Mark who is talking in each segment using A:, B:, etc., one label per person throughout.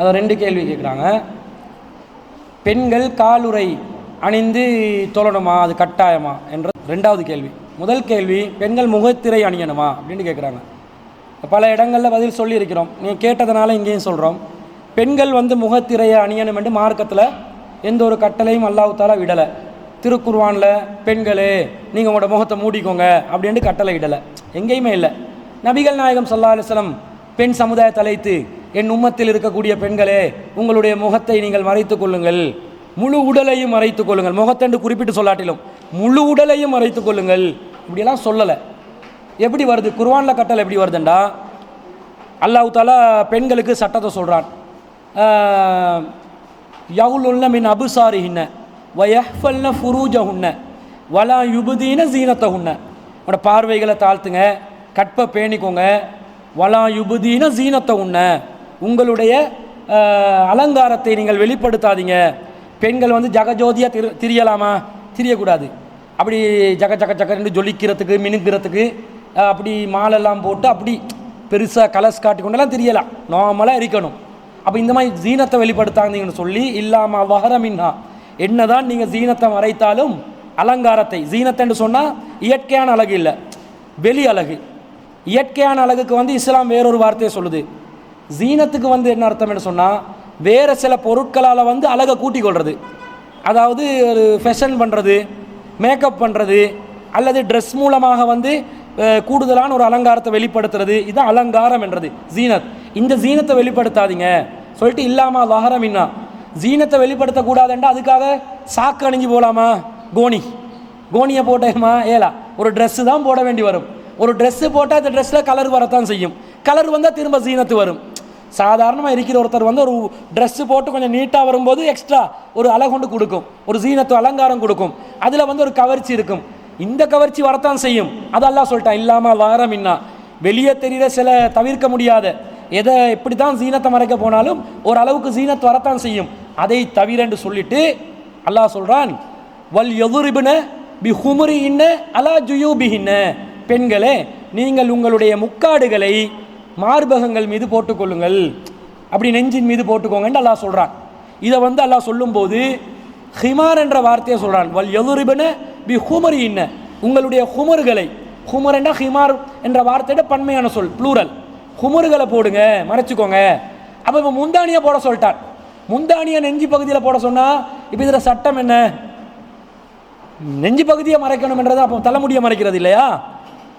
A: அதை ரெண்டு கேள்வி கேட்குறாங்க பெண்கள் காலுறை அணிந்து தொழணுமா? அது கட்டாயமா? என்ற ரெண்டாவது கேள்வி. முதல் கேள்வி பெண்கள் முகத்திரை அணியணுமா? அப்படின்னு கேட்குறாங்க பல இடங்களில் பதில் சொல்லியிருக்கிறோம். நீங்கள் கேட்டதுனால இங்கேயும் சொல்கிறோம் பெண்கள் வந்து முகத்திரையை அணியணும் என்று மார்க்கத்தில் எந்த ஒரு கட்டளையும் அல்லாஹ் விடலை. திருக்குர்வானில் பெண்களே நீங்கள் உங்களோட முகத்தை மூடிக்கோங்க அப்படின்ட்டு கட்டளை இடலை எங்கேயுமே இல்லை. நபிகள் நாயகம் சல்லா அலுவலம் பெண் சமுதாயத்தை அழைத்து என் உம்மத்தில் இருக்கக்கூடிய பெண்களே உங்களுடைய முகத்தை நீங்கள் மறைத்துக் கொள்ளுங்கள். முழு உடலையும் மறைத்துக் கொள்ளுங்கள். முகத்தென்று குறிப்பிட்டு சொல்லாட்டிலும் முழு உடலையும் மறைத்துக் கொள்ளுங்கள். இப்படியெல்லாம் சொல்லலை. எப்படி வருது? குர்வானில் கட்டல் எப்படி வருதுண்டா? அல்லாஹ் தாலா பெண்களுக்கு சட்டத்தை சொல்கிறான் யவுலுல்ல மின் அபுசாரிஹின்ன வயஃபல்ன ஃபுரூஜஹுன்ன வலா யுபுதீன ஜீனத்தஹுன்ன உங்களோட பார்வைகளை தாழ்த்துங்க கற்பை பேணிக்கோங்க. வலா யுபுதீன ஜீனத்தஹுன்ன உங்களுடைய அலங்காரத்தை நீங்கள் வெளிப்படுத்தாதீங்க. பெண்கள் வந்து ஜகஜோதியாக திரு திரியலாமா? திரியக்கூடாது. அப்படி ஜக ஜக ஜகன்னு ஜொலிக்கிறதுக்கு மினுக்கிறதுக்கு அப்படி மாலெல்லாம் போட்டு அப்படி பெருசாக கலர்ஸ் காட்டி கொண்டெல்லாம் தெரியலாம். நார்மலாக இருக்கணும். அப்போ இந்த மாதிரி ஜீனத்தை வெளிப்படுத்தாதீங்கன்னு சொல்லி இல்லாமல் வஹரமின்னா என்னதான் நீங்கள் ஜீனத்தை மறைத்தாலும் அலங்காரத்தை ஜீனத்தைன்னு சொன்னால் இயற்கையான அழகு இல்லை. வெளி அழகு. இயற்கையான அழகுக்கு வந்து இஸ்லாம் வேறொரு வார்த்தையை சொல்லுது. ஜீனத்துக்கு வந்து என்ன அர்த்தம் என்ன சொன்னால் வேறு சில பொருட்களால் வந்து அழகை கூட்டிக் கொள்வது அதாவது ஒரு ஃபேஷன் பண்ணுறது மேக்கப் பண்ணுறது அல்லது ட்ரெஸ் மூலமாக வந்து கூடுதலான ஒரு அலங்காரத்தை வெளிப்படுத்துறது இதுதான் அலங்காரம் என்றது ஜீனத். இந்த ஜீனத்தை வெளிப்படுத்தாதீங்க. சொல்லிட்டு இல்லாமா லஹரம் இன்னா. ஜீனத்தை வெளிப்படுத்தக்கூடாதுன்றா அதுக்காக சாக்கு அணிஞ்சு போகலாமா கோணி. கோணியை போட்டேமா ஏலா. ஒரு ட்ரெஸ்ஸு தான் போட வேண்டி வரும். ஒரு ட்ரெஸ்ஸு போட்டால் அந்த ட்ரெஸ்ஸில் கலர் வரத்தான் செய்யும். கலர் வந்தால் திரும்ப ஜீனத்து வரும். சாதாரணமாக இருக்கிற ஒருத்தர் வந்து ஒரு ட்ரெஸ்ஸு போட்டு கொஞ்சம் நீட்டாக வரும்போது எக்ஸ்ட்ரா ஒரு அழகொண்டு கொடுக்கும். ஒரு சீனத்து அலங்காரம் கொடுக்கும். அதில் வந்து ஒரு கவர்ச்சி இருக்கும். இந்த கவர்ச்சி வரத்தான் செய்யும். அதெல்லாம் சொல்லிட்டான் இல்லாமல் வாரம் இன்னா வெளியே தெரிகிற சில தவிர்க்க முடியாத எதை எப்படி தான் சீனத்தை மறைக்க போனாலும் ஒரு அளவுக்கு வரத்தான் செய்யும். அதை தவிரன்னு சொல்லிட்டு அல்லாஹ் சொல்கிறான் வல் எதுரிபுன பி ஹுமுரி இன்ன அலா ஜுயூபிஹின்ன. பெண்களே நீங்கள் உங்களுடைய முக்காடுகளை மார்பகங்கள் மீது போட்டுக்கொள்ளுங்கள். அப்படி நெஞ்சின் மீது போட்டுக்கோங்கன்னு அல்லாஹ் சொல்கிறான் இதை வந்து அல்லாஹ் சொல்லும்போது ஹிமார் என்ற வார்த்தையை சொல்கிறான் வல் எதுரிபன பி ஹுமரி இன்ன உங்களுடைய ஹுமர்களை ஹுமர் என்ன ஹிமார் என்ற வார்த்தையோட பன்மையான சொல் ப்ளூரல் ஹுமர்களை போடுங்க மறைச்சிக்கோங்க. அப்போ இப்போ முந்தானியை போட சொல்லிட்டான். முந்தானியை நெஞ்சு பகுதியில் போட சொன்னால் இப்போ இதில் சட்டம் என்ன? நெஞ்சு பகுதியை மறைக்கணும்ன்றது அப்போ தலைமுடியை மறைக்கிறது இல்லையா?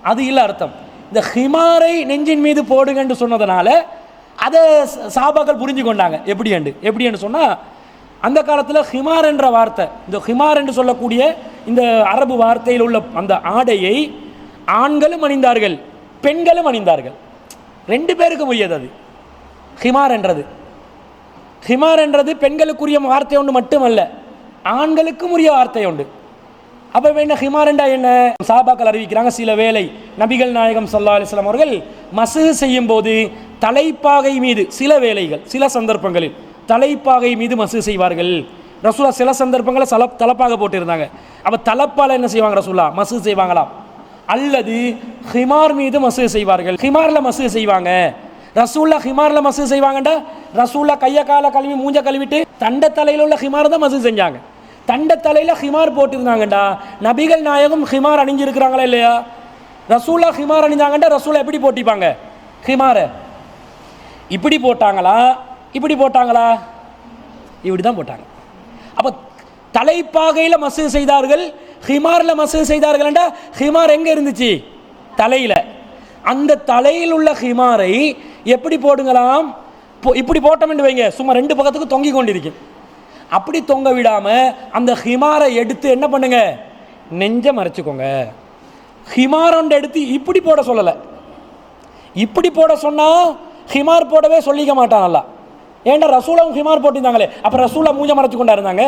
A: அது இல்லை அர்த்தம். இந்த ஹிமாரை நெஞ்சின் மீது போடுங்கன்னு சொன்னதுனால அதை சாபாக்கள் புரிஞ்சு கொண்டாங்க. எப்படி என்று? எப்படி என்று சொன்னால் அந்த காலத்தில் ஹிமார் என்ற வார்த்தை இந்த ஹிமார் என்று சொல்லக்கூடிய இந்த அரபு வார்த்தையில் உள்ள அந்த ஆடையை ஆண்களும் அணிந்தார்கள் பெண்களும் அணிந்தார்கள். ரெண்டு பேருக்கும் உரியது அது. ஹிமார் என்றது. ஹிமார் என்றது பெண்களுக்குரிய வார்த்தை ஒன்று மட்டுமல்ல ஆண்களுக்கும் உரிய வார்த்தை உண்டு. அப்போ என்ன ஹிமாரண்டா என்ன? சாபாக்கள் அறிவிக்கிறாங்க சில வேலை நபிகள் நாயகம் சல்லா அலிஸ்லாம் அவர்கள் மசகு செய்யும் போது தலைப்பாகை மீது சில வேலைகள் சில சந்தர்ப்பங்களில் தலைப்பாகை மீது மசகு செய்வார்கள். ரசூலா சில சந்தர்ப்பங்களில் சல தலப்பாக போட்டிருந்தாங்க. அப்போ தலப்பால் என்ன செய்வாங்க ரசூலா? மசகு செய்வாங்களாம். அல்லது ஹிமார் மீது மசகு செய்வார்கள். ஹிமாரில் மசகு செய்வாங்க. ரசூல்லா ஹிமாரில் மசகு செய்வாங்கண்டா? ரசூல்லா கையை காலை கழுவி மூஞ்ச கழுவிட்டு தண்ட தலையில் உள்ள ஹிமார் தான் மசகு செஞ்சாங்க. தண்ட தலையில் ஹிமார் போட்டிருந்தாங்கடா. நபிகள் நாயகம் ஹிமார் அணிஞ்சிருக்கிறாங்களா இல்லையா? ரசூலா ஹிமார் அணிஞ்சாங்கண்டா ரசூலா எப்படி போட்டிப்பாங்க? ஹிமாரை. இப்படி போட்டாங்களா? இப்படி போட்டாங்களா? இப்படி தான் போட்டாங்க. அப்போ தலைப்பாகையில் மசூ செய்தார்கள் ஹிமாரில் மசூ செய்தார்கள்டா ஹிமார் எங்கே இருந்துச்சு? தலையில். அந்த தலையில் உள்ள ஹிமாரை எப்படி போடுங்களாம்? இப்போ இப்படி போட்டோம்னு வைங்க சும்மா ரெண்டு பக்கத்துக்கு தொங்கி கொண்டிருக்கும் அப்படி தொங்க விடாமல் அந்த ஹிமாரை எடுத்து என்ன பண்ணுங்க? நெஞ்சை மறைச்சிக்கோங்க. ஹிமாரொண்டு எடுத்து இப்படி போட சொல்லலை. இப்படி போட சொன்னால் ஹிமார் போடவே சொல்லிக்க மாட்டான் நல்லா ஏன்டா ரசூலாவும் ஹிமார் போட்டிருந்தாங்களே? அப்போ ரசூலா மூஞ்ச மறைச்சு கொண்டா இருந்தாங்க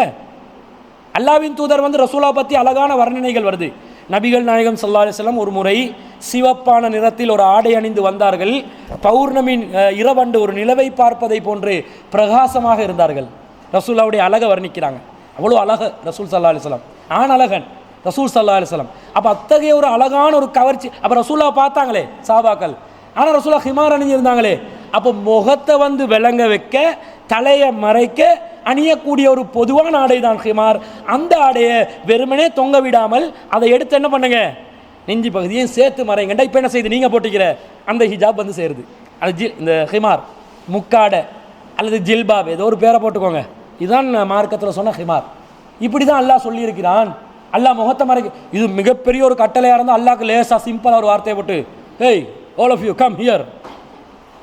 A: அல்லாவின் தூதர் வந்து ரசூலா பற்றி அழகான வர்ணனைகள் வருது. நபிகள் நாயகம் சல்லா அலிஸ்லாம் ஒரு முறை சிவப்பான நிறத்தில் ஒரு ஆடை அணிந்து வந்தார்கள். பௌர்ணமின் இரவண்டு ஒரு நிலவை பார்ப்பதை போன்று பிரகாசமாக இருந்தார்கள். ரசூல்லாவுடைய அழகை வர்ணிக்கிறாங்க. அவ்வளோ அழக ரசூல் சல்லா அலிஸ்லாம் ஆண் அழகன் ரசூல் சல்லா அலிஸ்லாம் அப்போ அத்தகைய ஒரு அழகான ஒரு கவர்ச்சி அப்போ ரசூல்லா பார்த்தாங்களே சாபாக்கள். ஆனால் ரசூலா ஹிமார் அணிஞ்சிருந்தாங்களே அப்போ முகத்தை வந்து விளங்க வைக்க தலையை மறைக்க அணியக்கூடிய ஒரு பொதுவான ஆடை தான் ஹிமார். அந்த ஆடையை வெறுமனே தொங்க விடாமல் அதை எடுத்து என்ன பண்ணுங்க? நெஞ்சி பகுதியும் சேர்த்து மறைங்கண்டா இப்போ என்ன செய்யுது? நீங்கள் போட்டுக்கிற அந்த ஹிஜாப் வந்து சேருது. அது ஜி இந்த ஹிமார் முக்காடை அல்லது ஜில்பாப் ஏதோ ஒரு பேரை போட்டுக்கோங்க. இதுதான் மார்க்கத்தில் சொன்ன ஹிமார். இப்படி தான் அல்லாஹ் சொல்லியிருக்கிறான். அல்லாஹ் முகத்தை மறைக்க இது மிகப்பெரிய ஒரு கட்டளையாக இருந்தால் அல்லாஹ்க்கு லேசாக சிம்பிளாக ஒரு வார்த்தையை போட்டு hey all of you come here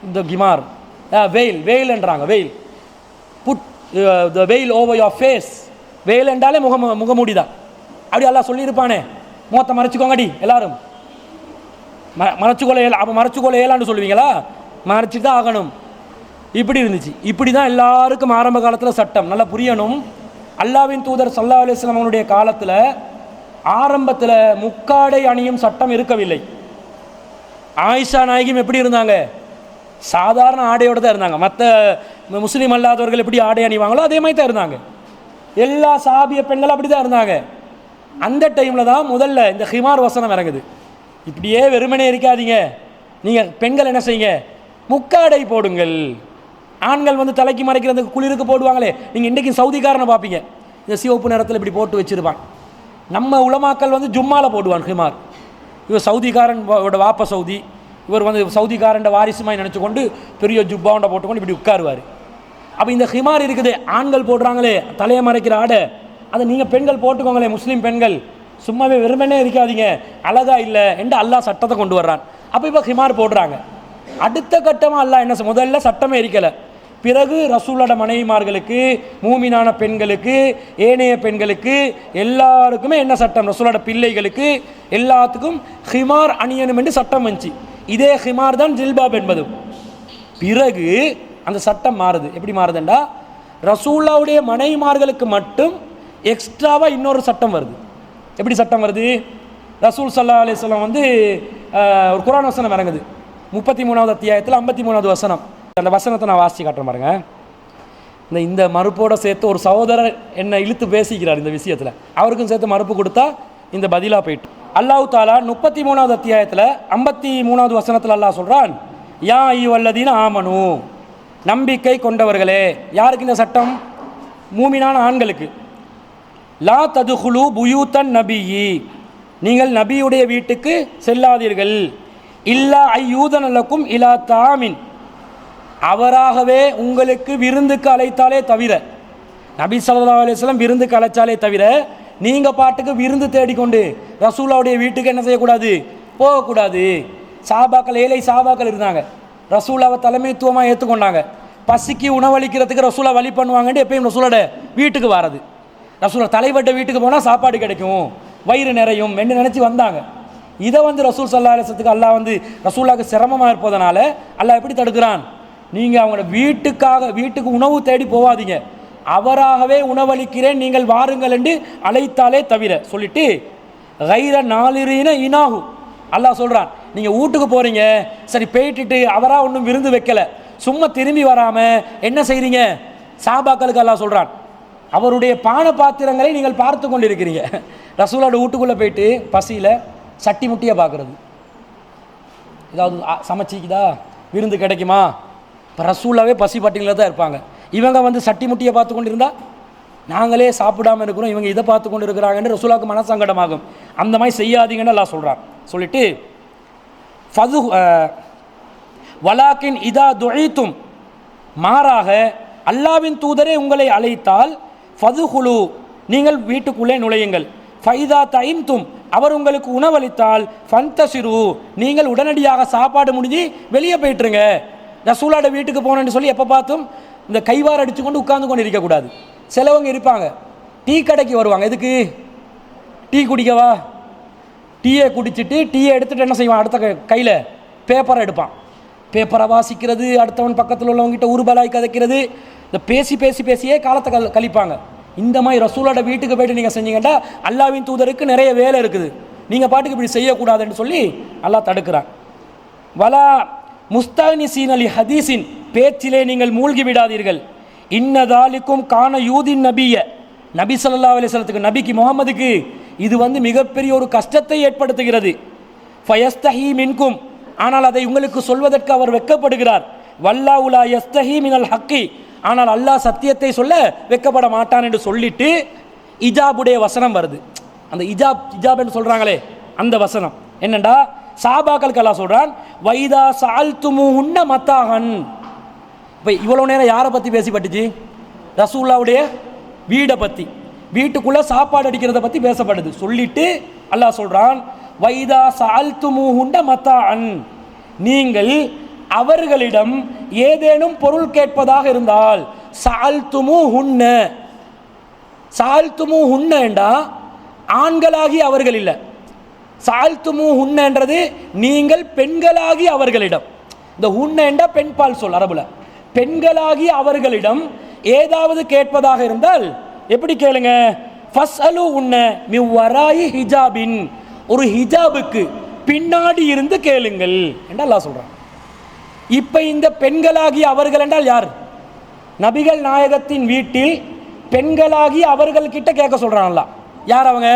A: இந்த கிமார் வெயில் வெயில்ன்றாங்க வெயில் புட் த வெயில் ஓவர் யோர் ஃபேஸ் வெயில் என்றாலே முகம் முகமூடி தான் அப்படி அல்லாஹ் சொல்லியிருப்பானே. முகத்தை மறைச்சிக்கோங்கடி எல்லாரும். ம மறைச்சிக்கொள்ள இயலா அப்போ மறைச்சிக்கொள்ள இயலான்னு சொல்லுவீங்களா? மறைச்சி தான் ஆகணும். இப்படி இருந்துச்சு. இப்படி தான் எல்லாருக்கும் ஆரம்ப காலத்தில் சட்டம். நல்லா புரியணும். அல்லாவின் தூதர் சல்லா அலிஸ்லாம் அவனுடைய காலத்தில் ஆரம்பத்தில் முக்காடை அணியும் சட்டம் இருக்கவில்லை. ஆயிஷா நாயகியும் எப்படி இருந்தாங்க? சாதாரண ஆடையோடு தான் இருந்தாங்க. மற்ற முஸ்லீம் அல்லாதவர்கள் எப்படி ஆடை அணிவாங்களோ அதே மாதிரி தான் இருந்தாங்க. எல்லா சாபிய பெண்களும் அப்படி தான் இருந்தாங்க. அந்த டைமில் தான் முதல்ல இந்த ஹிமார் வசனம் இறங்குது. இப்படியே வெறுமனே இருக்காதீங்க. நீங்கள் பெண்கள் என்ன செய்யுங்க? முக்காடை போடுங்கள். ஆண்கள் வந்து தலைக்கு மறைக்கிறதுக்கு குளிருக்கு போடுவாங்களே நீங்கள் இன்றைக்கி சவுதிக்காரனை பார்ப்பீங்க. இந்த சிவப்பு நேரத்தில் இப்படி போட்டு வச்சுருப்பான். நம்ம உலமாக்கள் வந்து ஜும்மாவில் போடுவான் ஹிமார். இவர் சவுதிக்காரன் வாப்ப சவுதி. இவர் வந்து சவுதிக்காரன் வாரிசுமாய் நினச்சி கொண்டு பெரிய ஜுப்பாண்ட போட்டுக்கொண்டு இப்படி உட்காருவார். அப்போ இந்த ஹிமார் இருக்குது ஆண்கள் போடுறாங்களே தலையை மறைக்கிற ஆடை. அதை நீங்கள் பெண்கள் போட்டுக்கோங்களே முஸ்லீம் பெண்கள். சும்மாவே வெறுமனே இருக்காதீங்க அழகா இல்லை என்று அல்லாஹ் சட்டத்தை கொண்டு வர்றான். அப்போ இப்போ ஹிமார் போடுறாங்க. அடுத்த கட்டமாக அல்லாஹ் என்ன முதல்ல சட்டமே இருக்கலை பிறகு ரசூலோட மனைவிமார்களுக்கு மூமினான பெண்களுக்கு ஏனைய பெண்களுக்கு எல்லாருக்குமே என்ன சட்டம்? ரசூலோட பிள்ளைகளுக்கு எல்லாத்துக்கும் ஹிமார் அணியணும் என்று சட்டம் வந்துச்சு. இதே ஹிமார் தான் ஜில்பாப் என்பதும். பிறகு அந்த சட்டம் மாறுது. எப்படி மாறுதுண்டா? ரசூல்லாவுடைய மனைவிமார்களுக்கு மட்டும் எக்ஸ்ட்ராவாக இன்னொரு சட்டம் வருது. எப்படி சட்டம் வருது? ரசூல் சல்லா அலிஸ்லாம் வந்து ஒரு குரான் வசனம் இறங்குது. முப்பத்தி மூணாவது அத்தியாயத்தில் ஐம்பத்தி மூணாவது வசனம். அந்த வசனத்தை நான் வாசிச்சு காட்டுறேன் பாருங்க. இந்த இந்த மறுப்போட சேர்த்து ஒரு சகோதரர் என்னை இழுத்து பேசிக்கிறார் இந்த விஷயத்தில். அவருக்கும் சேர்த்து மறுப்பு கொடுத்தா இந்த பதிலாக போயிட்டு. அல்லாஹ் தாலா முப்பத்தி மூணாவது அத்தியாயத்தில் ஐம்பத்தி மூணாவது வசனத்தில் அல்லாஹ் சொல்கிறான் யா ஐவல்லதீன ஆமனு. நம்பிக்கை கொண்டவர்களே யாருக்கு இந்த சட்டம்? மூமினான ஆண்களுக்கு. லா ததுகுலு புயூத்தன் நபியி. நீங்கள் நபியுடைய வீட்டுக்கு செல்லாதீர்கள். இல்லா ஐயூதனலக்கும் இலா தாமின். அவராகவே உங்களுக்கு விருந்துக்கு அழைத்தாலே தவிர நபி சல்லா அலிஸ்லாம் விருந்துக்கு அழைச்சாலே தவிர நீங்கள் பாட்டுக்கு விருந்து தேடிக்கொண்டு ரசூலாவுடைய வீட்டுக்கு என்ன செய்யக்கூடாது? போகக்கூடாது. சாபாக்கள் ஏழை சாபாக்கள் இருந்தாங்க. ரசூலாவை தலைமைத்துவமாக ஏற்றுக்கொண்டாங்க பசிக்கு உணவளிக்கிறதுக்கு ரசூலா வழி பண்ணுவாங்கன்னு எப்பயும் ரசூலோட வீட்டுக்கு வாரது. ரசூலா தலைவட்ட வீட்டுக்கு போனால் சாப்பாடு கிடைக்கும். வயிறு நிறையும் என்று நினச்சி வந்தாங்க. இதை வந்து ரசூல் சல்லா அலிசத்துக்கு அல்லாஹ் வந்து ரசூலாவுக்கு சிரமமாக இருப்பதனால அல்லாஹ் எப்படி தடுக்கிறான்? நீங்கள் அவங்களோட வீட்டுக்காக வீட்டுக்கு உணவு தேடி போவாதீங்க. அவராகவே உணவளிக்கிறேன் நீங்கள் வாருங்கள் என்று அழைத்தாலே தவிர. சொல்லிட்டு கைர நாளிரீன இனாகு அல்லாஹ் சொல்கிறான் நீங்கள் வீட்டுக்கு போகிறீங்க சரி போயிட்டுட்டு அவராக ஒன்றும் விருந்து வைக்கல. சும்மா திரும்பி வராமல் என்ன செய்கிறீங்க சாபாக்களுக்கு அல்லாஹ் சொல்கிறான் அவருடைய பான பாத்திரங்களை நீங்கள் பார்த்து கொண்டிருக்கிறீங்க. ரசூலோட வீட்டுக்குள்ளே போயிட்டு பசியில் சட்டி முட்டியை பார்க்குறது. ஏதாவது ஆ- சமைச்சிக்குதா? விருந்து கிடைக்குமா? இப்போ ரசூலாவே பசி பட்டியலில் தான் இருப்பாங்க. இவங்க வந்து சட்டி முட்டியை பார்த்து கொண்டு இருந்தால் நாங்களே சாப்பிடாமல் இருக்கிறோம் இவங்க இதை பார்த்து கொண்டு இருக்கிறாங்கன்னு ரசூலாவுக்கு மனசங்கடமாகும். அந்த மாதிரி செய்யாதீங்கன்னு எல்லாம் சொல்கிறான் சொல்லிட்டு ஃபது வலாக்கின் இதா துழைத்தும் மாறாக அல்லாவின் தூதரே உங்களை அழைத்தால் ஃபதுகுலு நீங்கள் வீட்டுக்குள்ளே நுழையுங்கள். ஃபைதா தைம்தும் அவர் உங்களுக்கு உணவளித்தால் ஃபந்தசிரு நீங்கள் உடனடியாக சாப்பாடு முடிஞ்சு வெளியே போயிட்டுருங்க. ரசூலாட வீட்டுக்கு போனேன்னு சொல்லி எப்போ பார்த்தும் இந்த கைவார் அடித்து கொண்டு உட்காந்து கொண்டு இருக்கக்கூடாது சிலவங்க இருப்பாங்க. டீ கடைக்கு வருவாங்க. எதுக்கு? டீ குடிக்கவா? டீயை குடிச்சிட்டு டீயை எடுத்துகிட்டு என்ன செய்வான்? அடுத்த கையில் பேப்பரை எடுப்பான். பேப்பரை வாசிக்கிறது அடுத்தவன் பக்கத்தில் உள்ளவங்ககிட்ட உருபலாய் கதைக்கிறது. இந்த பேசி பேசி பேசியே காலத்தை கல் கழிப்பாங்க. இந்த மாதிரி ரசூலோட வீட்டுக்கு போயிட்டு நீங்கள் செஞ்சீங்கன்னா அல்லாவின் தூதருக்கு நிறைய வேலை இருக்குது. நீங்கள் பாட்டுக்கு இப்படி செய்யக்கூடாதுன்னு சொல்லி அல்லா தடுக்கிறான். வலா முஸ்தானிசீன் அலி ஹதீஸின் பேச்சிலே நீங்கள் மூழ்கி விடாதீர்கள் இன்னதாலிக்கும் காண யூதின் நபிய நபி சல்லா அலிஸ்லத்துக்கு நபிக்கு முகமதுக்கு இது வந்து மிகப்பெரிய ஒரு கஷ்டத்தை ஏற்படுத்துகிறது. ஃபயஸ்தஹி மின்கும் ஆனால் அதை உங்களுக்கு சொல்வதற்கு அவர் வெட்கப்படுகிறார் உலா எஸ்தஹி மினல் ஹக்கி ஆனால் அல்லாஹ் சத்தியத்தை சொல்ல வெக்கப்பட மாட்டான் என்று சொல்லிட்டு இஜாபுடைய வசனம் வருது. அந்த இஜாப் இஜாப் என்று சொல்கிறாங்களே அந்த வசனம். என்னண்டா? சாபாக்கள் கல்லா சொல்கிறான் வைதா சால்துமு உன்ன மத்தாகன் இப்போ இவ்வளோ நேரம் யாரை பற்றி பேசி பட்டுச்சு ரசூல்லாவுடைய வீடை பற்றி வீட்டுக்குள்ளே சாப்பாடு அடிக்கிறத பற்றி பேசப்படுது. சொல்லிட்டு அல்லாஹ் சொல்கிறான் வைதா சால்துமுஹுண்ட மத்தான் நீங்கள் அவர்களிடம் ஏதேனும் பொருள் கேட்பதாக இருந்தால் சால்துமு ஹுன்ன சால்துமு ஹுன்னண்டா ஆண்களாகி அவர்கள் இல்லை. சால்துமு ஹுன்னன்றது நீங்கள் பெண்களாகி அவர்களிடம். இந்த ஹுன்னண்டா பெண்பால் சொல் அரபுல. பெண்களாகி அவர்களிடம் ஏதாவது கேட்பதாக இருந்தால் எப்படி கேளுங்க? ஃபஸ்அலு உன்ன மிவ்வராயி ஹிஜாபின். ஒரு ஹிஜாபுக்கு பின்னாடி இருந்து கேளுங்கள் என்று அல்லாஹ் சொல்கிறான் இப்போ இந்த பெண்களாகி அவர்கள் என்றால் யார்? நபிகள் நாயகத்தின் வீட்டில் பெண்களாகி அவர்கள் கிட்ட கேட்க சொல்கிறான்லாம் யார் அவங்க?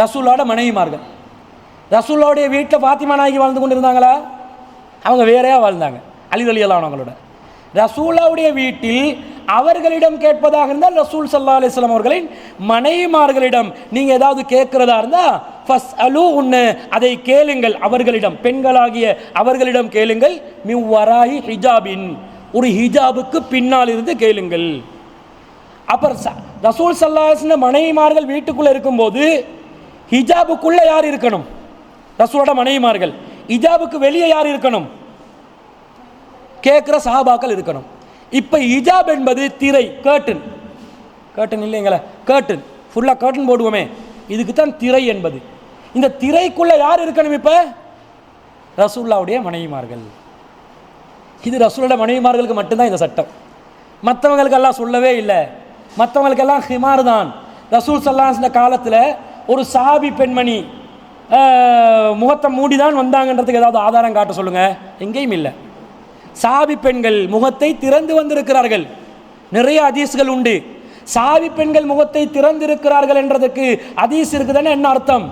A: ரசூலோட மனைவிமார்கள். ரசூலோடைய வீட்டில் ஃபாத்திமா நாயகி வாழ்ந்து கொண்டு இருந்தாங்களா அவங்க வேறையாக வாழ்ந்தாங்க. அழிதழியெல்லாம் அவங்களோட. ரசூலாவுடைய வீட்டில் அவர்களிடம் கேட்பதாக இருந்தால் ரசூல் சல்லா அலிஸ்லாம் அவர்களின் மனைவிமார்களிடம் நீங்கள் ஏதாவது கேட்குறதா இருந்தால் ஃபஸ் அலு உன்னு அதை கேளுங்கள். அவர்களிடம் பெண்களாகிய அவர்களிடம் கேளுங்கள். மிவ்வராயி ஹிஜாபின். ஒரு ஹிஜாபுக்கு பின்னால் இருந்து கேளுங்கள். அப்புறம் ரசூல் சல்லாஹ்ன மனைவிமார்கள் வீட்டுக்குள்ளே இருக்கும்போது ஹிஜாபுக்குள்ள யார் இருக்கணும்? ரசூலோட மனைவிமார்கள். ஹிஜாபுக்கு வெளியே யார் இருக்கணும்? கேட்குற சஹாபாக்கள் இருக்கணும். இப்போ ஹிஜாப் என்பது திரை கேர்டன் கேர்டன் இல்லைங்களா கேர்டன் ஃபுல்லாக கேர்டன் போடுவோமே. இதுக்கு தான் திரை என்பது. இந்த திரைக்குள்ள யார் இருக்கணும் இப்போ? ரசூல்லாவுடைய மனைவிமார்கள். இது ரசூலோட மனைவிமார்களுக்கு மட்டும்தான் இந்த சட்டம். மற்றவங்களுக்கெல்லாம் சொல்லவே இல்லை. மற்றவங்களுக்கெல்லாம் ஹிமார் தான். ரசூல் சல்லாஹ்ன காலத்தில் ஒரு சஹாபி பெண்மணி முகத்தை மூடி தான் வந்தாங்கன்றதுக்கு ஏதாவது ஆதாரம் காட்ட சொல்லுங்கள் எங்கேயும் இல்லை. சாபி பெண்கள் முகத்தை திறந்து வந்திருக்கிறார்கள். நிறைய அதீசுகள் உண்டு. சாவி பெண்கள் முகத்தை திறந்திருக்கிறார்கள் என்றதுக்கு அதீஸ் இருக்குதுன்னு என்ன அர்த்தம்?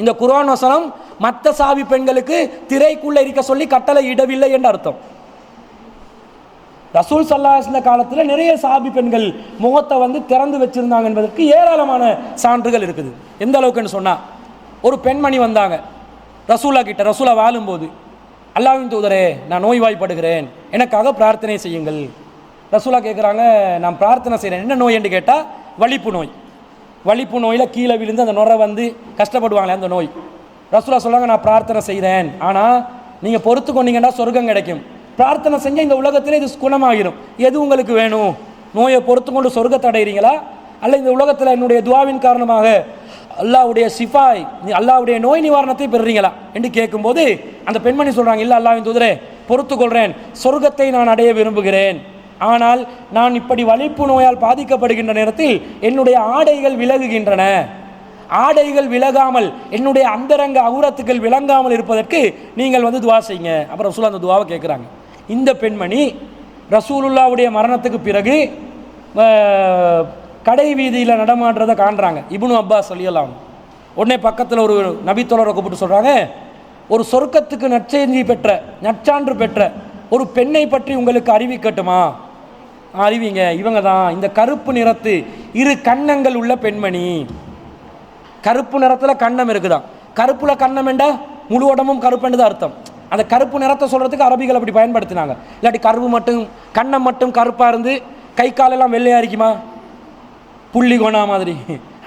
A: இந்த குரான் வசனம் மற்ற சாவி பெண்களுக்கு திரைக்குள்ளே இருக்க சொல்லி கட்டளை இடவில்லை என்று அர்த்தம். ரசூல் சல்லாஹ்ன காலத்தில் நிறைய சாபி பெண்கள் முகத்தை வந்து திறந்து வச்சுருந்தாங்க என்பதற்கு ஏராளமான சான்றுகள் இருக்குது. எந்த அளவுக்குன்னு சொன்னால் ஒரு பெண்மணி வந்தாங்க ரசூலா கிட்ட ரசூலா வாழும்போது அல்லாவின் தூதரே நான் நோய்வாய்ப்படுகிறேன் எனக்காக பிரார்த்தனை செய்யுங்கள். ரசூலா கேட்குறாங்க நான் பிரார்த்தனை செய்கிறேன் என்ன நோய்? என்று கேட்டால் வலிப்பு நோய். வலிப்பு நோயில் கீழே விழுந்து அந்த நுரை வந்து கஷ்டப்படுவாங்களே அந்த நோய். ரசூலா சொல்கிறாங்க நான் பிரார்த்தனை செய்கிறேன் ஆனால் நீங்கள் பொறுத்து கொண்டீங்கன்னா சொர்க்கம் கிடைக்கும். பிரார்த்தனை செஞ்சால் இந்த உலகத்தில் இது குணமாகிடும் எது உங்களுக்கு வேணும்? நோயை பொறுத்து கொண்டு சொர்க்கத்தை அடைகிறீங்களா அல்ல இந்த உலகத்தில் என்னுடைய துவாவின் காரணமாக அல்லாவுடைய சிஃபாய் நீ நோய் நிவாரணத்தை பெறுறீங்களா? என்று கேட்கும்போது அந்த பெண்மணி சொல்கிறாங்க இல்லை அல்லாஹ்வின் தூதரே பொறுத்துக்கொள்கிறேன் சொர்க்கத்தை நான் அடைய விரும்புகிறேன். ஆனால் நான் இப்படி வலிப்பு நோயால் பாதிக்கப்படுகின்ற நேரத்தில் என்னுடைய ஆடைகள் விலகுகின்றன. ஆடைகள் விலகாமல் என்னுடைய அந்தரங்க அவுரத்துக்கள் விளங்காமல் இருப்பதற்கு நீங்கள் வந்து துவா செய்யுங்க. அப்புறம் சொல்ல அந்த துவாவை கேட்குறாங்க இந்த பெண்மணி ரசூலுல்லாவுடைய மரணத்துக்கு பிறகு கடை வீதியில் நடமாடுறதை காண்றாங்க. இப்னு அப்பா சொல்லியலாம் உடனே பக்கத்தில் ஒரு நபித்தோழரை கூப்பிட்டு சொல்கிறாங்க ஒரு சொர்க்கத்துக்கு நற்செய்தி பெற்ற நற்சான்று பெற்ற ஒரு பெண்ணை பற்றி உங்களுக்கு அறிவிக்கட்டுமா அறிவிங்க இவங்க தான். இந்த கருப்பு நிறத்து இரு கன்னங்கள் உள்ள பெண்மணி. கருப்பு நிறத்தில் கன்னம் இருக்குதான் கருப்பில் கன்னம் என்றா முழு உடம்பும் கருப்புன்னு தான் அர்த்தம். அந்த கருப்பு நிறத்தை சொல்கிறதுக்கு அரபிகள் அப்படி பயன்படுத்தினாங்க. இல்லாட்டி கருப்பு மட்டும் கண்ணை மட்டும் கருப்பாக இருந்து கை காலெல்லாம் வெள்ளையாக இருக்குமா புள்ளி கோணா மாதிரி.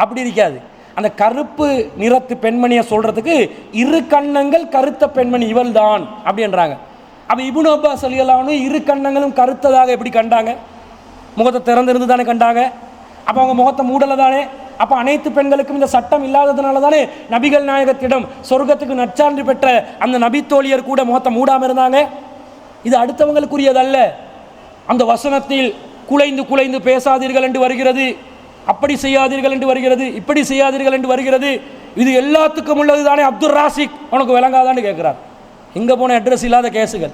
A: அப்படி இருக்காது. அந்த கருப்பு நிறத்து பெண்மணியை சொல்கிறதுக்கு இரு கன்னங்கள் கருத்த பெண்மணி இவள் தான் அப்படின்றாங்க. அப்போ இபுன் அப்பா அலியல்லான்னு இரு கன்னங்களும் கருத்ததாக எப்படி கண்டாங்க? முகத்தை திறந்திருந்து தானே கண்டாங்க? அப்போ அவங்க முகத்தை மூடலை தானே அப்போ அனைத்து பெண்களுக்கும் இந்த சட்டம் இல்லாததுனால தானே நபிகள் நாயகத்திடம் சொர்க்கத்துக்கு நற்சான்று பெற்ற அந்த நபித்தோழியர் கூட முகத்தை மூடாமல் இருந்தாங்க? இது அடுத்தவங்களுக்குரியதல்ல. அந்த வசனத்தில் குலைந்து குலைந்து பேசாதீர்கள் என்று வருகிறது. அப்படி செய்யாதீர்கள் என்று வருகிறது. இப்படி செய்யாதீர்கள் என்று வருகிறது. இது எல்லாத்துக்கும் உள்ளது தானே அப்துல் ராசிக் உனக்கு விளங்காதான்னு கேட்குறார். இங்கே போன அட்ரஸ் இல்லாத கேஸுகள்.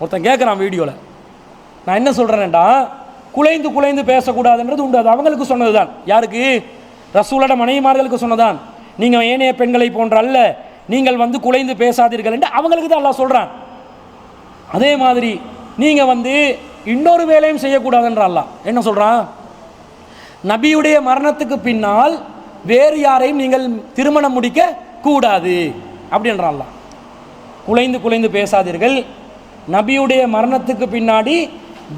A: ஒருத்தன் கேட்குறான் வீடியோவில் நான் என்ன சொல்கிறேன்டா குலைந்து குலைந்து பேசக்கூடாதுன்றது உண்டு. அது அவங்களுக்கு சொன்னதுதான். யாருக்கு? ரசூலோட மனைவிமார்களுக்கு சொன்னதான் நீங்கள் ஏனைய பெண்களை போன்ற அல்ல? நீங்கள் வந்து குலைந்து பேசாதீர்கள் என்று அவங்களுக்கு தான் அல்லா சொல்கிறான் அதே மாதிரி நீங்கள் வந்து இன்னொரு வேலையும் செய்யக்கூடாதுன்ற அல்லாஹ் என்ன சொல்கிறான் நபியுடைய மரணத்துக்கு பின்னால் வேறு யாரையும் நீங்கள் திருமணம் முடிக்க கூடாது அப்படின்றான் அல்லாஹ். குலைந்து குலைந்து பேசாதீர்கள். நபியுடைய மரணத்துக்கு பின்னாடி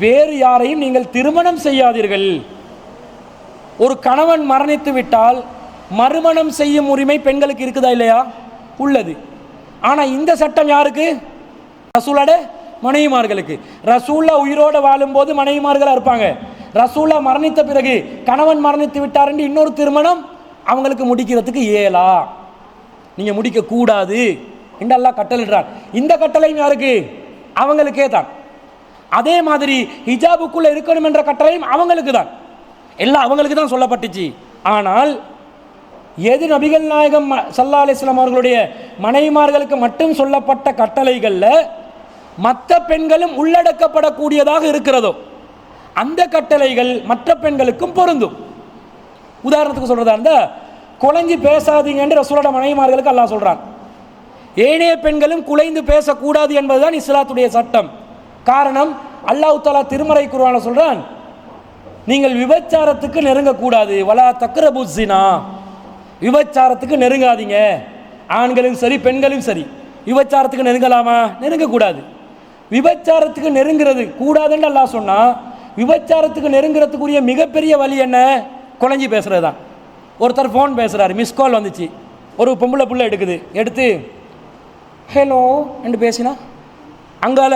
A: வேறு யாரையும் நீங்கள் திருமணம் செய்யாதீர்கள். ஒரு கணவன் மரணித்து விட்டால் மறுமணம் செய்யும் உரிமை பெண்களுக்கு இருக்குதா இல்லையா? உள்ளது. ஆனால் இந்த சட்டம் யாருக்கு? ரசூலோட மனைவிமார்களுக்கு. ரசூல்லா உயிரோடு வாழும்போது மனைவிமார்களாக இருப்பாங்க. ரசூல்லா மரணித்த பிறகு கணவன் மரணித்து விட்டார் என்று இன்னொரு திருமணம் அவங்களுக்கு முடிக்கிறதுக்கு இயலா நீங்கள் முடிக்கக்கூடாது என்று அல்லாஹ் இந்த கட்டளையும் யாருக்கு? அவங்களுக்கே தான் அதே மாதிரி ஹிஜாபுக்குள்ளே இருக்கணும் என்ற கட்டளையும் அவங்களுக்கு தான் எல்லாம் அவங்களுக்கு தான் சொல்லப்பட்டுச்சு. ஆனால் எது நபிகள் நாயகம் ம- அலிஸ்லாம் அவர்களுடைய மனைவிமார்களுக்கு மட்டும் சொல்லப்பட்ட கட்டளைகளில் மற்ற பெண்களும் உள்ளடக்கப்படக்கூடியதாக இருக்கிறதோ அந்த கட்டளைகள் மற்ற பெண்களுக்கும் பொருந்தும். உதாரணத்துக்கு சொல்றதா இருந்தா குலைஞ்சு பேசாதீங்கன்னு ரசூலோட மனைவிமார்களுக்கு அல்லாஹ் சொல்கிறான் ஏனைய பெண்களும் குலைந்து பேசக்கூடாது என்பதுதான் இஸ்லாத்துடைய சட்டம். காரணம் அல்லாஹ் தாலா திருமறை குருவான சொல்கிறான் நீங்கள் விபச்சாரத்துக்கு நெருங்கக்கூடாது. வலா தக்ரபு ஜினா விபச்சாரத்துக்கு நெருங்காதீங்க. ஆண்களும் சரி பெண்களும் சரி. விபச்சாரத்துக்கு நெருங்கலாமா? நெருங்கக்கூடாது. விபச்சாரத்துக்கு நெருங்கிறது கூடாதுன்னு அல்லாஹ் சொன்னால் விபச்சாரத்துக்கு நெருங்கிறதுக்குரிய மிகப்பெரிய வழி என்ன? குழஞ்சி பேசுகிறது தான். ஒருத்தர் ஃபோன் பேசுகிறாரு மிஸ் கால் வந்துச்சு. ஒரு பொம்பளை புள்ள எடுக்குது. எடுத்து ஹலோ என்று பேசினா அங்கால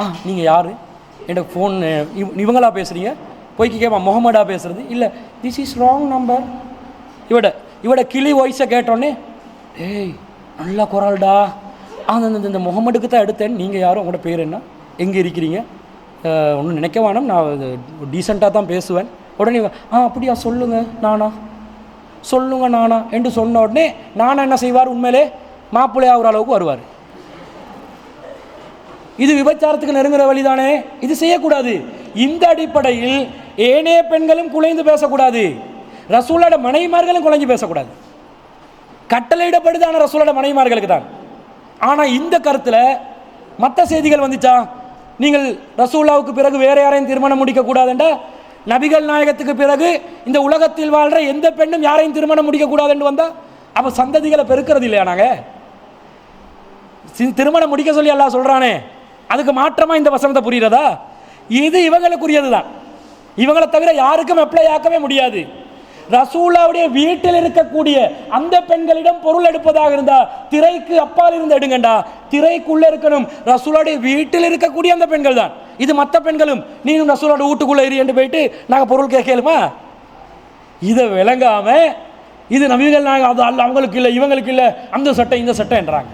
A: ஆ நீங்கள் யார்? எனக்கு ஃபோன் இவங்களா பேசுகிறீங்க போய்க்கு கேட்பான் முகமடா பேசுறது. இல்லை திஸ் இஸ் ராங் நம்பர் இவட இவட கிளி வாய்ஸை கேட்டோன்னே ஏய் நல்ல குரல்டா. அந்த இந்த- இந்த தான் எடுத்தேன். நீங்கள் யாரும் உங்களோட பேர் என்ன? எங்கே இருக்கிறீங்க? ஒன்றும் நினைக்க வேணாம். நான் டீசெண்டாக தான் பேசுவேன். உடனே ஆ அப்படியா சொல்லுங்க நானா. சொல்லுங்க நானா. என்று சொன்ன உடனே நானா என்ன செய்வார் உண்மையிலே? மாப்பிள்ளை ஆகிற அளவுக்கு வருவார். இது விபச்சாரத்துக்கு நெருங்குற வழிதானே? இது செய்யக்கூடாது. இந்த அடிப்படையில் ஏனைய பெண்களும் குலைந்து பேசக்கூடாது. ரசூலோட மனைவிமார்களும் குலைஞ்சு பேசக்கூடாது. கட்டளையிடப்படுதான ரசூலோட மனைவிமார்களுக்கு தான். ஆனால் இந்த கருத்தில் மற்ற செய்திகள் வந்துச்சா? நீங்கள் ரசூல்லாவுக்கு பிறகு வேற யாரையும் திருமணம் முடிக்கக்கூடாதுண்டா? நபிகள் நாயகத்துக்கு பிறகு இந்த உலகத்தில் வாழ்ற எந்த பெண்ணும் யாரையும் திருமணம் முடிக்கக்கூடாதுன்னு வந்தால் அப்போ சந்ததிகளை பெருக்கிறது இல்லையா நாங்கள் திருமணம் முடிக்க சொல்லி எல்லாம் சொல்கிறானே அதுக்கு மாற்றமாக இந்த வசனத்தை புரிகிறதா இது இவங்களுக்குரியது தான் இவங்களை தவிர யாருக்கும் அப்ளை ஆக்கவே முடியாது. ரசூலாவுடைய வீட்டில் இருக்கக்கூடிய அந்த பெண்களிடம் பொருள் எடுப்பதாக இருந்தா திரைக்கு அப்பால் இருந்து எடுங்கண்டா. திரைக்குள்ள இருக்கணும். ரசூலாவுடைய வீட்டில் இருக்கக்கூடிய அந்த பெண்கள் தான் இது மற்ற பெண்களும் நீனும் ரசூலோட வீட்டுக்குள்ள இரு என்று போயிட்டு நாங்கள் பொருள் கேட்கலுமா இதை விளங்காம இது நபிகள் நாயகம் அது அல்ல அவங்களுக்கு இல்லை இவங்களுக்கு இல்லை அந்த சட்டை இந்த சட்டை என்றாங்க.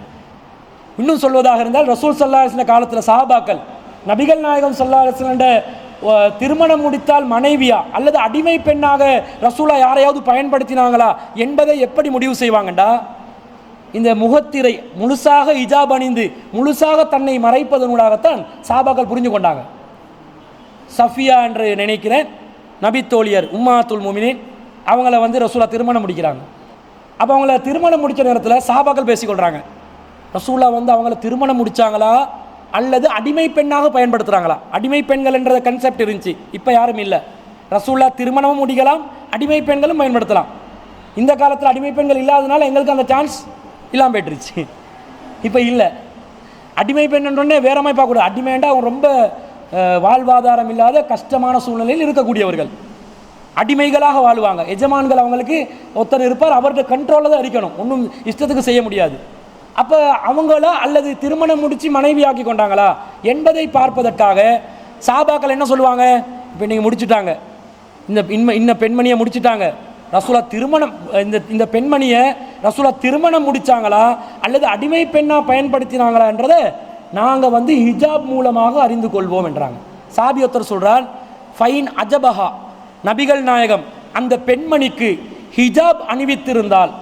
A: இன்னும் சொல்வதாக இருந்தால் ரசூல் சல்லா காலத்தில் சாபாக்கள் நபிகள் நாயகம் சல்லா திருமணம் முடித்தால் மனைவியா? அல்லது அடிமை பெண்ணாக ரசூலா யாரையாவது பயன்படுத்தினாங்களா? என்பதை எப்படி முடிவு செய்வாங்கண்டா? இந்த முகத்திரை முழுசாக இஜாப் அணிந்து முழுசாக தன்னை மறைப்பதனூடாகத்தான் சாபாக்கள் புரிஞ்சு கொண்டாங்க. சஃபியா என்று நினைக்கிறேன் நபித்தோழியர் உம்மாத்துல் முமினின் அவங்கள வந்து ரசூலா திருமணம் முடிக்கிறாங்க. அப்போ அவங்கள திருமணம் முடித்த நேரத்தில் சாபாக்கள் பேசிக்கொள்கிறாங்க ரசூலா வந்து அவங்கள திருமணம் முடித்தாங்களா அல்லது அடிமை பெண்ணாக பயன்படுத்துகிறாங்களா அடிமை பெண்கள் என்ற கன்செப்ட் இருந்துச்சு. இப்போ யாரும் இல்லை. ரசூல்லா திருமணமும் முடிக்கலாம் அடிமை பெண்களும் பயன்படுத்தலாம். இந்த காலத்தில் அடிமை பெண்கள் இல்லாதனால எங்களுக்கு அந்த சான்ஸ் இல்லாமல் போயிட்டுருச்சு. இப்போ இல்லை. அடிமை பெண்ணுன்றே வேற மாதிரி பார்க்கக்கூடாது அடிமைண்டா அவங்க ரொம்ப வாழ்வாதாரம் இல்லாத கஷ்டமான சூழ்நிலையில் இருக்கக்கூடியவர்கள். அடிமைகளாக வாழ்வாங்க. எஜமான்கள் அவங்களுக்கு ஒருத்தர் இருப்பார் அவர்கிட்ட கண்ட்ரோலில் தான் இருக்கணும் ஒன்றும் இஷ்டத்துக்கு செய்ய முடியாது. அப்போ அவங்களா அல்லது திருமணம் முடித்து மனைவியாக்கி கொண்டாங்களா என்பதை பார்ப்பதற்காக சாபாக்கள் என்ன சொல்லுவாங்க? இப்போ நீங்கள் முடிச்சுட்டாங்க. இந்த இன்ம இன்ன பெண்மணியை முடிச்சுட்டாங்க. ரசூலா திருமணம் இந்த இந்த பெண்மணியை ரசூலா திருமணம் முடித்தாங்களா அல்லது அடிமை பெண்ணாக பயன்படுத்தினாங்களான்றதை நாங்கள் வந்து ஹிஜாப் மூலமாக அறிந்து கொள்வோம் என்றாங்க. சாபி ஒருத்தர் சொல்கிறார் ஃபைன் அஜபஹா. நபிகள் நாயகம் அந்த பெண்மணிக்கு ஹிஜாப் அணிவித்திருந்தால்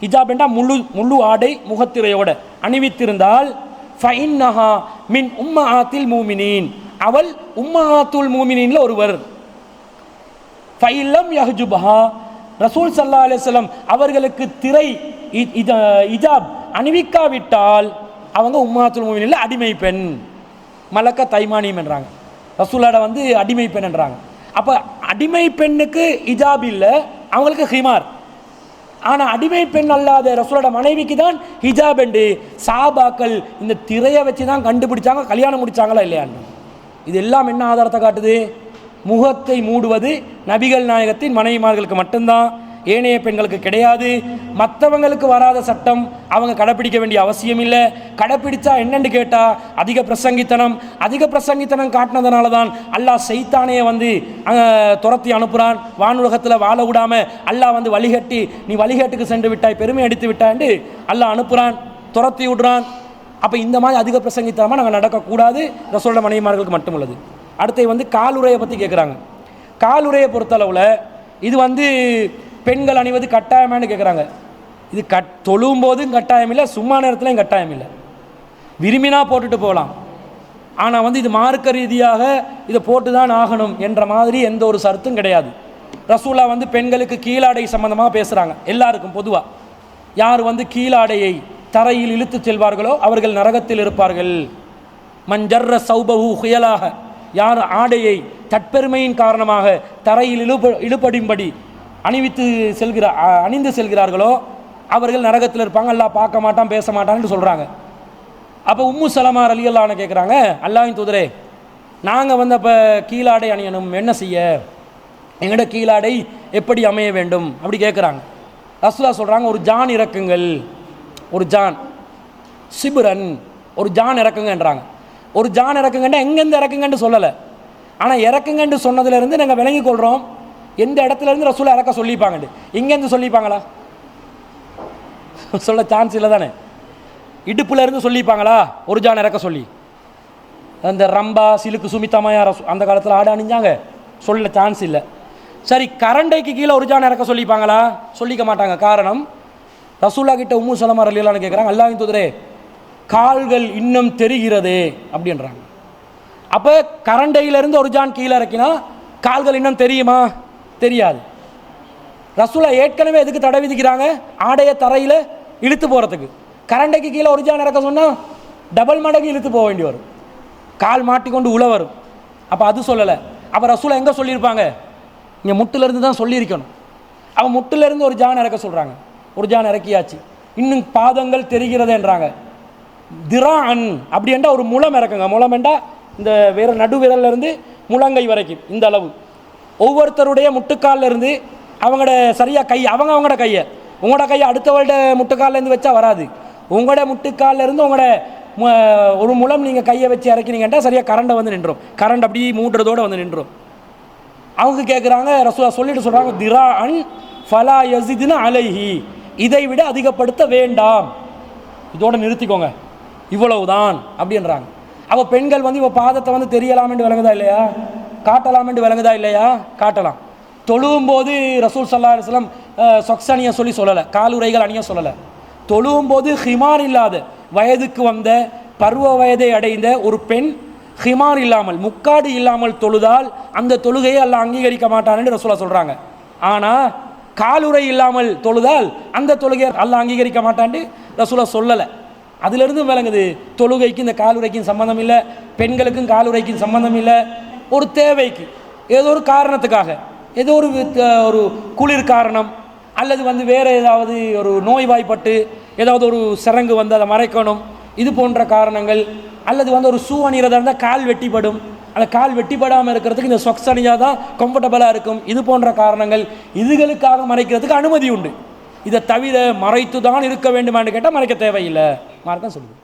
A: ஹிஜாப் என்றால் முழு முழு ஆடை முகத்திரையோட அணிவித்திருந்தால் ஃபைன்னஹா மின் உம்மஹாத்தில் மூமினின். அவள் உம்மாத்துல் மூமினின்ல ஒருவர். ஃபைலம் யஹ்ஜுபஹா. ரசூல் சல்லா அலிஸ்லம் அவர்களுக்கு திரை இஜாப் அணிவிக்காவிட்டால் அவங்க உம்மாத்துல் மூமினில் அடிமை பெண். மலக்க தைமானியம் என்றாங்க. ரசூலாட வந்து அடிமை பெண் என்றாங்க. அப்போ அடிமை பெண்ணுக்கு இஜாப் இல்லை அவங்களுக்கு ஹிமார். ஆனால் அடிமை பெண் அல்லாத ரசூலோட மனைவிக்கு தான் ஹிஜாப் என்று சாபாக்கள் இந்த திரையை வச்சு தான் கண்டுபிடிச்சாங்க கல்யாணம் முடிச்சாங்களா இல்லையான்னு. இது எல்லாம் என்ன ஆதாரத்தை காட்டுது? முகத்தை மூடுவது நபிகள் நாயகத்தின் மனைவிமார்களுக்கு மட்டும்தான். ஏனைய பெண்களுக்கு கிடையாது. மற்றவங்களுக்கு வராத சட்டம் அவங்க கடைப்பிடிக்க வேண்டிய அவசியம் இல்லை. கடைப்பிடிச்சா என்னன்னு கேட்டால் அதிக பிரசங்கித்தனம். அதிக பிரசங்கித்தனம் காட்டினதுனால தான் அல்லாஹ் செய்தானே வந்து துரத்தி அனுப்புகிறான் வானுலகத்தில் வாழ விடாமல் அல்லாஹ் வந்து வழிகட்டி நீ வழிகட்டுக்கு சென்று விட்டாய் பெருமை அடித்து விட்டாண்டு அல்லாஹ் அனுப்புகிறான் துரத்தி விடுறான். அப்போ இந்த மாதிரி அதிக பிரசங்கித்தனமாக நாங்கள் நடக்கக்கூடாது. ரசோட மனைவிமார்களுக்கு மட்டும் உள்ளது அடுத்து வந்து காலுரையை பற்றி கேட்குறாங்க காலுரையை பொறுத்தளவில் இது வந்து பெண்கள் அணிவது கட்டாயமானு கேட்குறாங்க இது கட் தொழும் போதும் கட்டாயம் இல்லை சும்மா நேரத்துலையும் கட்டாயம் இல்லை விரும்பினா போட்டுட்டு போகலாம். ஆனால் வந்து இது மார்க்க ரீதியாக இதை போட்டு தான் ஆகணும் என்ற மாதிரி எந்த ஒரு சருத்தும் கிடையாது. ரசூலா வந்து பெண்களுக்கு கீழாடை சம்மந்தமாக பேசுகிறாங்க எல்லாருக்கும் பொதுவாக யார் வந்து கீழாடையை தரையில் இழுத்து செல்வார்களோ அவர்கள் நரகத்தில் இருப்பார்கள். மஞ்சர்ர சௌபஹு ஹுயலாக. யார் ஆடையை தற்பெருமையின் காரணமாக தரையில் இழுப இழுபடும்படி அணிவித்து செல்கிற அணிந்து செல்கிறார்களோ அவர்கள் நரகத்தில் இருப்பாங்க. அல்லா பார்க்க மாட்டான் பேச மாட்டான்னு சொல்கிறாங்க அப்போ உம்மு சலமார் அலி அல்லான்னு கேட்குறாங்க அல்லாவின் தூதரே நாங்கள் வந்து அப்போ கீழாடை அணியணும். என்ன செய்ய? எங்கள்ட கீழாடை எப்படி அமைய வேண்டும்? அப்படி கேட்குறாங்க ரசுலா சொல்கிறாங்க ஒரு ஜான் இறக்குங்கள். ஒரு ஜான். சிபுரன். ஒரு ஜான் இறக்குங்கன்றாங்க. ஒரு ஜான் இறக்குங்கன்னா எங்கேருந்து இறக்குங்கன்னு சொல்லலை. ஆனால் இறக்குங்கன்னு சொன்னதுலேருந்து நாங்கள் விளங்கிக் கொள்கிறோம் எந்த இடத்துல இருந்து ரசூலா இறக்க சொல்லிப்பாங்கண்டு இங்கேருந்து சொல்லிப்பாங்களா? சொல்ல சான்ஸ் இல்லை தானே இடுப்புல இருந்து சொல்லிப்பாங்களா? ஒரு ஜான் இறக்க சொல்லி. அந்த ரம்பா சிலுக்கு சுமித்தமாயா ரசு- அந்த காலத்தில் ஆடு அணிஞ்சாங்க. சொல்ல சான்ஸ் இல்லை. சரி கரண்டைக்கு கீழே ஒரு ஜான் இறக்க சொல்லிப்பாங்களா? சொல்லிக்க மாட்டாங்க. காரணம் ரசூல்லா கிட்ட உம்மு சலமா ரலியலான்னு கேட்குறாங்க அல்லாவின் தூதரே கால்கள் இன்னும் தெரிகிறதே அப்படின்றாங்க. அப்போ கரண்டையிலிருந்து ஒரு ஜான் கீழே இறக்கினா கால்கள் இன்னும் தெரியுமா? தெரியாது. ரசூலா ஏற்கனவே எதுக்கு தடை விதிக்கிறாங்க? ஆடைய தரையில் இழுத்து போகிறதுக்கு கரண்டைக்கு கீழே ஒரு ஜான் இறக்க சொன்னால் டபுள் மடங்கு இழுத்து போக வேண்டி வரும். கால் மாட்டிக்கொண்டு உழ வரும். அப்போ அது சொல்லலை. அப்போ ரசூலா எங்கே சொல்லியிருப்பாங்க? இங்கே முட்டிலேருந்து தான் சொல்லியிருக்கணும். அவன் முட்டிலேருந்து ஒரு ஜான் இறக்க சொல்கிறாங்க ஒரு ஜான் இறக்கியாச்சு. இன்னும் பாதங்கள் தெரிகிறதுன்றாங்க. திரான் அப்படி என்றா ஒரு முளம் இறக்குங்க. முளம் என்றால் இந்த வேற நடு விரல்லேருந்து முழங்கை வரைக்கும். இந்த அளவு. ஒவ்வொருத்தருடைய முட்டுக்கால்ல இருந்து அவங்களோட சரியாக கை அவங்க அவங்களோட கையை. உங்களோட கையை அடுத்தவர்களோட முட்டுக்கால்லேருந்து வச்சா வராது. உங்களோட முட்டுக்கால்லேருந்து உங்களோட ஒரு மூலம் நீங்கள் கையை வச்சு இறக்கினீங்கன்னா சரியாக கரண்டை வந்து நின்றோம் கரண்ட் அப்படியே மூடுறதோடு வந்து நின்றோம் அவங்க கேட்குறாங்க ரசூலா சொல்லிட்டு சொல்கிறாங்க திரா அன் ஃபலா யசிதுன அலைஹி. இதை விட அதிகப்படுத்த வேண்டாம். இதோட நிறுத்திக்கோங்க. இவ்வளவுதான் அப்படின்றாங்க. அப்போ பெண்கள் வந்து இப்போ பாதத்தை வந்து தெரியலாமென்று விளங்குதா இல்லையா? காட்டலாம் என்று விளங்குதா இல்லையா? காட்டலாம். தொழுவும் போது ரசூல் சல்லா அலுவலம் சொக்ஸ் அணிய சொல்லி சொல்லலை காலுரைகள் அணிய சொல்லலை. தொழுவும் போது ஹிமார் இல்லாத வயதுக்கு வந்த பருவ வயதை அடைந்த ஒரு பெண் ஹிமார் இல்லாமல் முக்காடு இல்லாமல் தொழுதால் அந்த தொழுகையை அல்ல அங்கீகரிக்க மாட்டான்னு ரசூலா சொல்கிறாங்க ஆனால் காலுரை இல்லாமல் தொழுதால் அந்த தொழுகையை அல்ல அங்கீகரிக்க மாட்டான்னு ரசூலா சொல்லலை. அதிலிருந்து விளங்குது தொழுகைக்கு இந்த காலுரைக்கும் சம்மந்தம் இல்லை பெண்களுக்கும் காலுரைக்கும் சம்மந்தம் இல்லை ஒரு தேவைக்கு ஏதோ ஒரு காரணத்துக்காக ஏதோ ஒரு ஒரு குளிர் காரணம் அல்லது வந்து வேறு ஏதாவது ஒரு நோய்வாய்ப்பட்டு ஏதாவது ஒரு சிறங்கு வந்து அதை மறைக்கணும் இது போன்ற காரணங்கள் அல்லது வந்து ஒரு ஷூ அணிகிறதா இருந்தால் கால் வெட்டிப்படும். அந்த கால் வெட்டிப்படாமல் இருக்கிறதுக்கு இந்த சொக்ஸ் அணிஞ்சால் தான் கம்ஃபர்டபுளாக இருக்கும். இது போன்ற காரணங்கள் இதுகளுக்காக மறைக்கிறதுக்கு அனுமதி உண்டு. இதை தவிர மறைத்து தான் இருக்க வேண்டுமான்னு கேட்டால் மறைக்க தேவையில்லை. மார்க்கம் சொல்லுது.